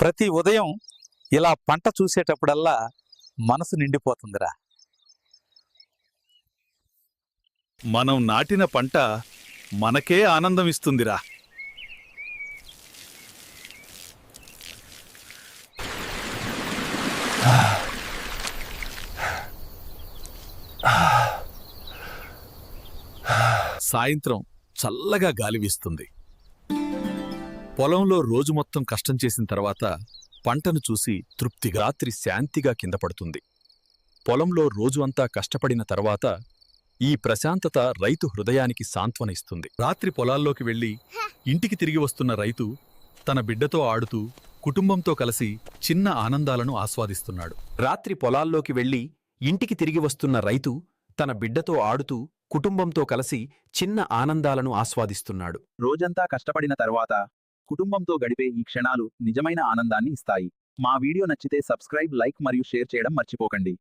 ప్రతి ఉదయం ఇలా పంట చూసేటప్పుడల్లా మనసు నిండిపోతుందిరా. మనం నాటిన పంట మనకే ఆనందం ఇస్తుందిరా సాయంత్రం చల్లగా గాలి వీస్తుంది. పొలంలో రోజు మొత్తం కష్టం చేసిన తర్వాత పంటను చూసి తృప్తిగా రాత్రి శాంతిగా కింద పడుతుంది. పొలంలో రోజు అంతా కష్టపడిన తర్వాత ఈ ప్రశాంతత రైతు హృదయానికి సాంత్వన ఇస్తుంది. రాత్రి పొలాల్లోకి వెళ్ళి ఇంటికి తిరిగి వస్తున్న రైతు తన బిడ్డతో ఆడుతూ కుటుంబంతో కలిసి చిన్న ఆనందాలను ఆస్వాదిస్తున్నాడు. రాత్రి పొలాల్లోకి వెళ్ళి ఇంటికి తిరిగి వస్తున్న రైతు తన బిడ్డతో ఆడుతూ కుటుంబంతో కలిసి చిన్న ఆనందాలను ఆస్వాదిస్తున్నాడు. రోజంతా కష్టపడిన తర్వాత కుటుంబంతో గడిపే ఈ క్షణాలు నిజమైన ఆనందాన్ని ఇస్తాయి. మా వీడియో నచ్చితే సబ్స్క్రైబ్ లైక్ మరియు షేర్ చేయడం మర్చిపోకండి.